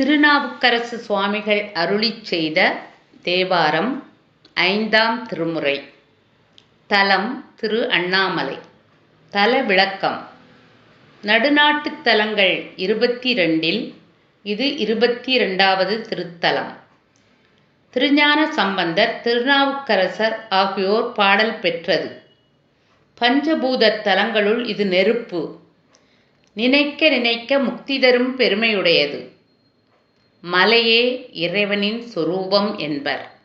திருநாவுக்கரசு சுவாமிகள் அருளிச் செய்த தேவாரம் ஐந்தாம் திருமுறை. தலம் திரு அண்ணாமலை. தல விளக்கம். நடுநாட்டுத் தலங்கள் இருபத்தி ரெண்டில் இது இருபத்தி ரெண்டாவது திருத்தலம். திருஞான சம்பந்தர் திருநாவுக்கரசர் ஆகியோர் பாடல் பெற்றது. பஞ்சபூத தலங்களுள் இது நெருப்பு. நினைக்க நினைக்க முக்தி தரும் பெருமையுடையது. மலையே இறைவனின் சொரூபம் என்பர்.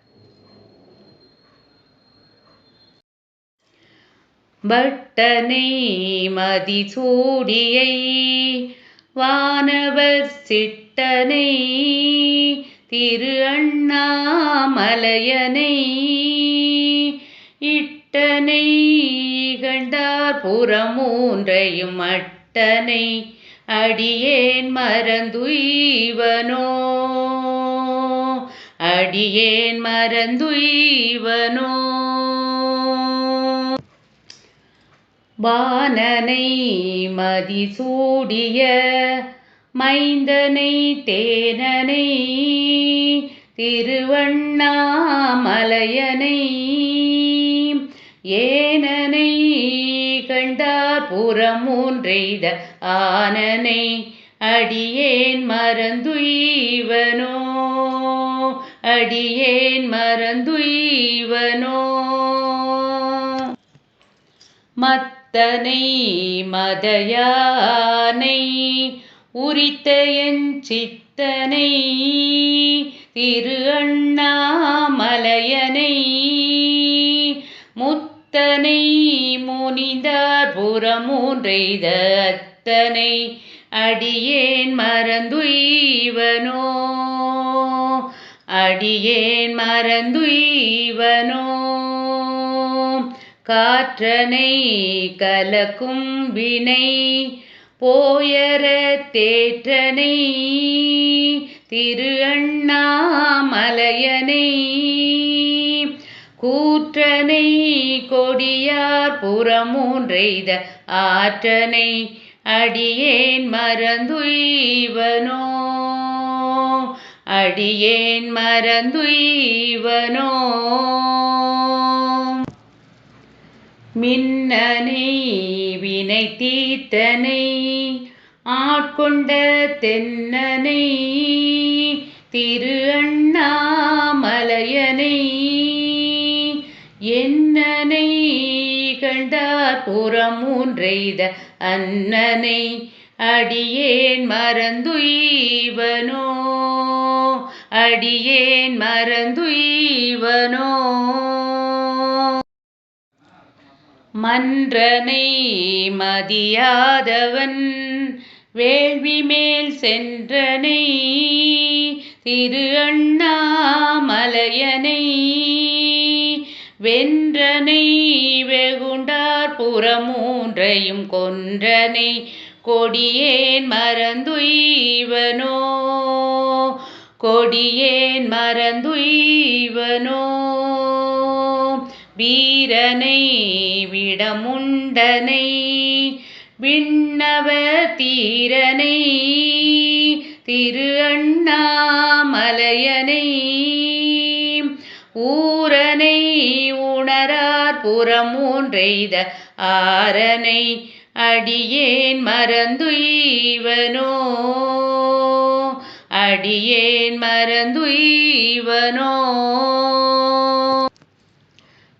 வட்டனை மதிசூடியை வானவர் சிட்டனை திரு அண்ணாமலையனை இட்டனை இகழ்ந்தார் புறமூன்றையும் அட்டனை அடியேன் மறந்துய்வனோ? அடியேன் மறந்துய்வனோ? வானனை மதிசூடிய மைந்தனை தேனனை திருவண்ணாமலையனை ஏன கண்டார் புறமூன்றெய்த ஆனனை அடியேன் மறந்துய்வனோ? அடியேன் மறந்துய்வனோ? மத்தனை மதயானை உரித்த என் சித்தனை திரு அண்ணாமலையனை முனிந்தார் புறமூன்றெய்த அத்தனை அடியேன் மறந்துய்வனோ? அடியேன் மறந்துய்வனோ? காற்றனை கலக்கும் வினை போயர தேற்றனை திரு அண்ணாமலையனை கூ கூற்றனை கொடியார் புறமூன்றெய்த ஆற்றனை அடியேன் மறந்துய்வனோ? அடியேன் மறந்துய்வனோ? மின்னனை வினை தீர்த்தனை ஆட்கொண்ட தென்னனை திரு அண்ணாமலையனை என்னனை கண்டார் புறம் புறமூன்றெய்த அன்னனை அடியேன் மறந்துய்வனோ? அடியேன் மறந்துய்வனோ? மன்றனை மதியாதவன் வேள்வி மேல் சென்றனை திரு அண்ணாமலையனை வென்றனை வெகுண்டார் புறமூன்றையும் கொன்றனை கொடியேன் மறந்துய்வனோ? கொடியேன் மறந்துய்வனோ? வீரனை விடமுண்டனை விண்ணவ தீரனை திரு அண்ணா செய்த ஆரனை அடியேன் மறந்துய்வனோ? அடியேன் மறந்துய்வனோ?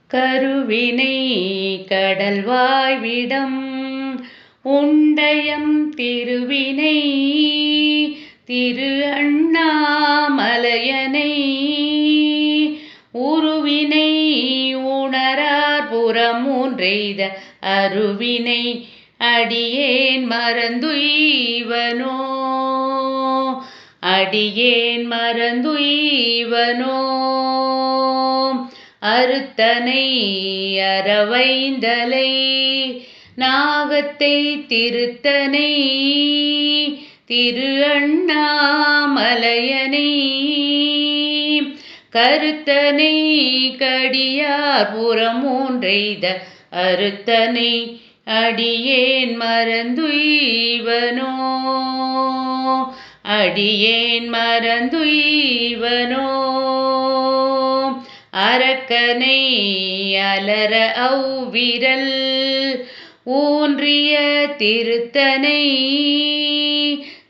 கருவினை கடல் வாய்விடம் உண்டயம் திருவினை திரு அண்ணாமலையனை ஒன்றெய்த அருவினை அடியேன் மறந்துய்வனோ? அடியேன் மறந்துய்வனோ? அறுத்தனை அறவைந்தலை நாகத்தை திருத்தனை திரு அண்ணாமலையனை கருத்தனை கடியார் புறமூன்றெய்த அறுத்தனை அடியேன் மறந்துய்வனோ? அடியேன் மறந்துய்வனோ? அரக்கனை அலர அவ்விரல் ஊன்றிய திருத்தனை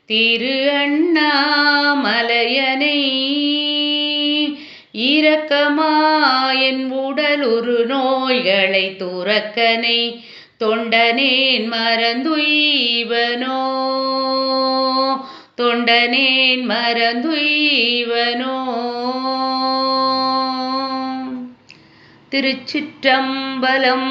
திரு அண்ணாமலையனை இரக்கமாயன் உடலுறு நோய்களை துறக்கனை தொண்டனேன் மறந்துய்வனோ? தொண்டனேன் மறந்துய்வனோ? திருச்சிற்றம்பலம்